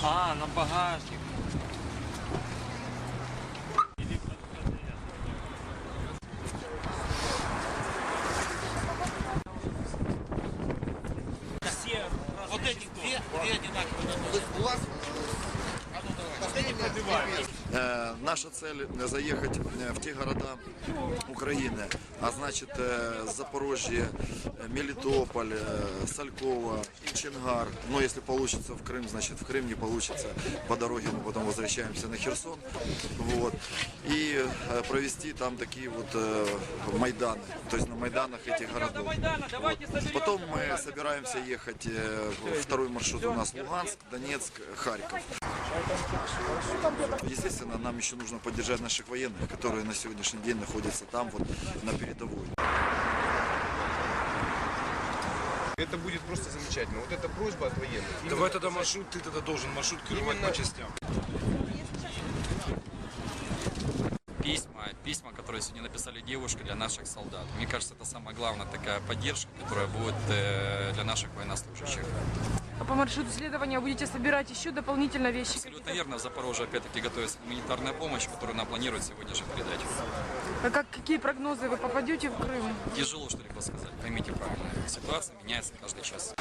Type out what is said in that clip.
А, на багажник. Все, вот эти две, две одинаковые. Э, Наша цель э, заехать э, в те города Украины, а значит э, Запорожье, э, Мелитополь, э, Салькова, Чингар. Но если получится в Крым, значит в Крым не получится. По дороге мы потом возвращаемся на Херсон. Вот. И э, провести там такие вот э, Майданы. То есть на Майданах этих городов. Вот. Потом мы собираемся ехать, э, второй маршрут у нас Луганск, Донецк, Харьков. Естественно, нам еще нужно поддержать наших военных, которые на сегодняшний день находятся там вот на передовой. Это будет просто замечательно. Вот эта просьба от военных. Давай тогда маршрут, ты тогда должен маршрут кировать Именно- по частям. Письма, которые сегодня написали девушки для наших солдат. Мне кажется, это самая главная такая поддержка, которая будет э, для наших военнослужащих. А по маршруту следования будете собирать еще дополнительно вещи? Абсолютно верно, в Запорожье опять-таки готовится гуманитарная помощь, которую нам планируют сегодня же передать. А как, какие прогнозы? Вы попадете в Крым? Тяжело что-либо сказать, поймите правильно. Ситуация меняется каждый час.